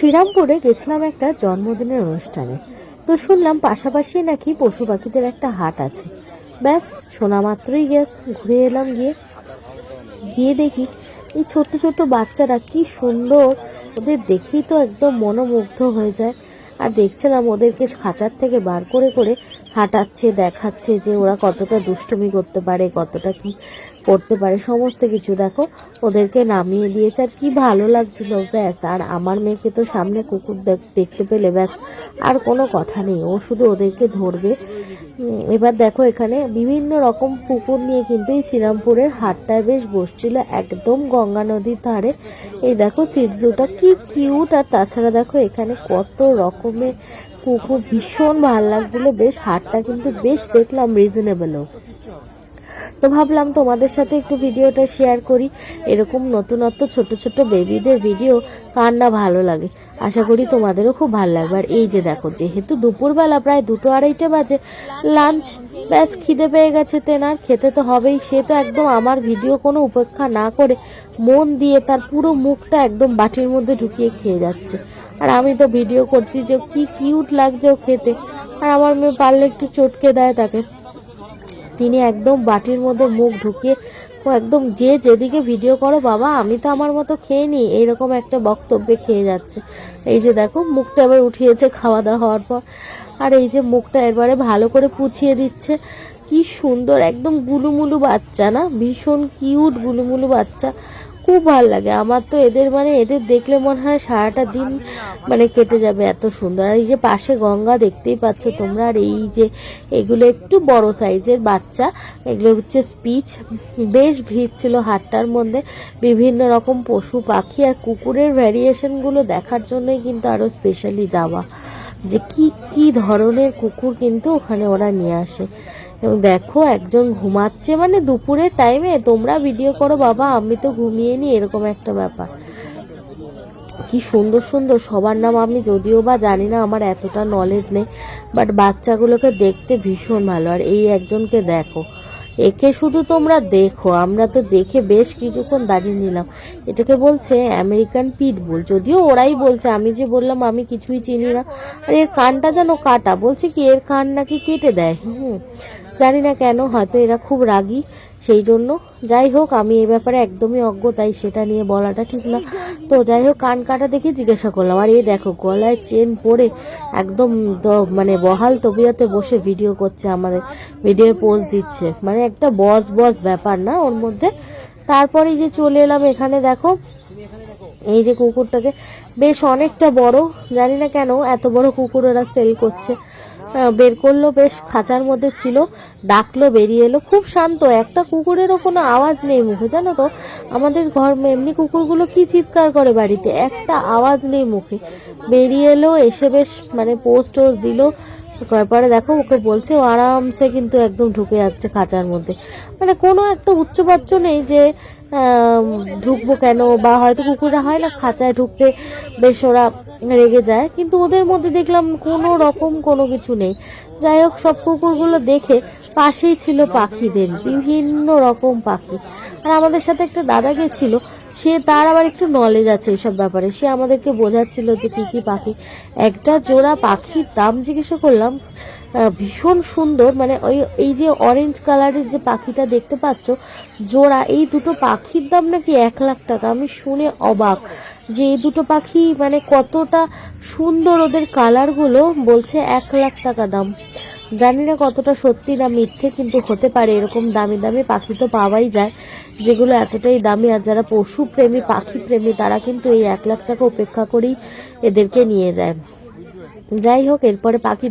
শ্রীরামপুরে গেছিলাম একটা জন্মদিনের অনুষ্ঠানে। তো শুনলাম পাশাপাশি নাকি পশু পাখিদের একটা হাট আছে। ব্যাস, শোনা মাত্রই গ্যাস ঘুরে এলাম গিয়ে। গিয়ে দেখি এই ছোট্ট ছোট্ট বাচ্চারা কি সুন্দর। ওদের দেখেই তো একদম মনোমুগ্ধ হয়ে যায়। আর দেখছিলাম ওদেরকে খাঁচার থেকে বার করে করে হাঁটাচ্ছে, দেখাচ্ছে যে ওরা কতটা দুষ্টুমি করতে পারে, কতটা কি করতে পারে, সমস্ত কিছু দেখো। ওদেরকে নামিয়ে দিয়েছে। আর কি ভালো লাগছিল, ব্যাস। আর আমার মেয়েকে তো সামনে কুকুর দেখ- দেখতে পেলে, ব্যাস। আর কোনো কথা নেই, ও শুধু ওদেরকে ধরবে। এবার দেখো এখানে বিভিন্ন রকম পুকুর নিয়ে কিন্তু এই শ্রীরামপুরের হাটটায় বেশ বসছিল একদম গঙ্গা নদীর ধারে। এই দেখো সিটজুটা কি কিউট আর তাছাড়া দেখো এখানে কত রকমের কুকুর, ভীষণ ভালো লাগছিল। বেশ, হাটটা কিন্তু বেশ দেখলাম রিজনেবলও তো ভাবলাম তোমাদের সাথে একটু ভিডিওটা শেয়ার করি। এরকম নতুনত্ব, ছোট ছোট বেবিদের ভিডিও কার না ভালো লাগে? আশা করি তোমাদেরও খুব ভালো লাগবে। আর এই যে দেখো, যেহেতু দুপুরবেলা প্রায় দুটো আড়াইটে বাজে লাঞ্চ ব্যাস খিদে পেয়ে গেছে তেনার, খেতে তো হবেই। সে তো একদম আমার ভিডিও কোনো উপেক্ষা না করে মন দিয়ে তার পুরো মুখটা একদম বাটির মধ্যে ঢুকিয়ে খেয়ে যাচ্ছে। আর আমি তো ভিডিও করছি যে কি কিউট লাগছে ও খেতে। আর আমার মেয়ে পারলে একটু চটকে দেয় তাকে। তিনি একদম বাটির মধ্যে মুখ ঢুকিয়ে একদম যে যেদিকে ভিডিও করো, বাবা, আমি তো আমার মতো খেয়ে নি। এইরকম একটা বক্তব্যে খেয়ে যাচ্ছে। এই যে দেখো, মুখটা এবার উঠিয়েছে খাওয়া দাওয়া হওয়ার পর। আর এই যে মুখটা এবারে ভালো করে পুছিয়ে দিচ্ছে। কি সুন্দর, একদম গুলুমুলু বাচ্চা না? ভীষণ কিউট গুলুমুলু বাচ্চা। খুব ভালো লাগে। আমার তো এদের মানে এদের দেখলে মনে হয় সারাটা দিন মানে কেটে যাবে এত সুন্দর। আর এই যে পাশে গঙ্গা দেখতেই পাচ্ছ তোমরা, আর এই যে এগুলো একটু বড় সাইজের বাচ্চা, এগুলো হচ্ছে স্পিচ। বেশ ভিড় ছিল হাটটার মধ্যে। বিভিন্ন রকম পশু, পাখি আর কুকুরের ভ্যারিয়েশনগুলো দেখার জন্যই কিন্তু আরও স্পেশালি যাওয়া। যে কি কি ধরনের কুকুর কিন্তু ওখানে ওরা নিয়ে আসে। এবং দেখো একজন ঘুমাচ্ছে মানে দুপুরের টাইমে তোমরা ভিডিও করো, বাবা, আমি তো ঘুমিয়ে নি, এরকম একটা ব্যাপার। কি সুন্দর সুন্দর, সবার নাম আমি যদিও বা জানি না, আমার এতটা নলেজ নেই বাট বাচ্চাগুলোকে দেখতে ভীষণ ভালো। আর এই একজনকে দেখো, একে শুধু তোমরা দেখো, আমরা তো দেখে বেশ কিছুক্ষণ দাঁড়িয়ে নিলাম। এটাকে বলছে আমেরিকান পিট পিটবুল যদিও ওরাই বলছে, আমি যে বললাম, আমি কিছুই চিনি না। আর এর কানটা যেন কাটা, বলছে কি, এর কান নাকি কেটে দেয়, হুম। জানি না কেন, হয়তো এরা খুব রাগী, সেই জন্য। যাই হোক, আমি এ ব্যাপারে একদমই অজ্ঞ, তাই সেটা নিয়ে বলাটা ঠিক না। তো যাই হোক, কান কাটা দেখে জিজ্ঞাসা করলাম, আর এই দেখো, গলায় চেন পরে একদম মানে বহাল তবিয়াতে বসে ভিডিও করছে আমাদের ভিডিও পোজ দিচ্ছে। মানে একটা বস বস ব্যাপার না ওর মধ্যে। তারপরে যে চলে এলাম এখানে, দেখো, এই যে কুকুরটাকে, বেশ অনেকটা বড়, জানি না কেন, এত বড় কুকুর ওরা সেল করছে। বের করল, বেশ খাঁচার মধ্যে ছিল, ডাকলো, বেরিয়ে এলো। খুব শান্ত, একটা কুকুরেরও কোনো আওয়াজ নেই মুখে, জানো তো? আমাদের ঘর এমনি কুকুরগুলো কি চিৎকার করে বাড়িতে? একটা আওয়াজ নেই মুখে। বেরিয়ে এলো, এসে বেশ মানে পোস্ট টোস্ট দিল। তারপরে দেখো, ওকে বলছে, ও আরামসে কিন্তু একদম ঢুকে যাচ্ছে খাঁচার মধ্যে। মানে কোনো একটা উচ্চবাচ্য নেই যে ঢুকবো কেন? বা হয়তো কুকুররা হয় না, খাঁচায় ঢুকতে বেশ ওরা রেগে যায়। কিন্তু ওদের মধ্যে দেখলাম কোনো রকম কোনো কিছু নেই। যাই হোক, সব কুকুরগুলো দেখে পাশেই ছিল পাখিদের, বিভিন্ন রকম পাখি। আর আমাদের সাথে একটা দাদা গেছিল, সে তার আবার একটু নলেজ আছে এইসব ব্যাপারে। সে আমাদেরকে বোঝাচ্ছিল যে কী কী পাখি। একটা জোড়া পাখির দাম জিজ্ঞাসা করলাম ভীষণ সুন্দর। মানে ওই, এই যে অরেঞ্জ কালারের যে পাখিটা দেখতে পাচ্ছ, জোড়া, এই দুটো পাখির দাম নাকি এক লাখ টাকা। আমি শুনে অবাক। যে দুটো পাখি মানে কতটা সুন্দর ওদের কালারগুলো বলছে এক লাখ টাকা দাম। জানি না কতটা সত্যি না মিথ্যে, কিন্তু হতে পারে এরকম দামি দামি পাখি তো পাওয়াই যায়। যেগুলো এতটাই দামি আর যারা পশু প্রেমী, পাখি প্রেমী, তারা কিন্তু এই এক লাখ টাকা উপেক্ষা করেই এদেরকে নিয়ে যায়। যাই হোক, এরপরে পাখি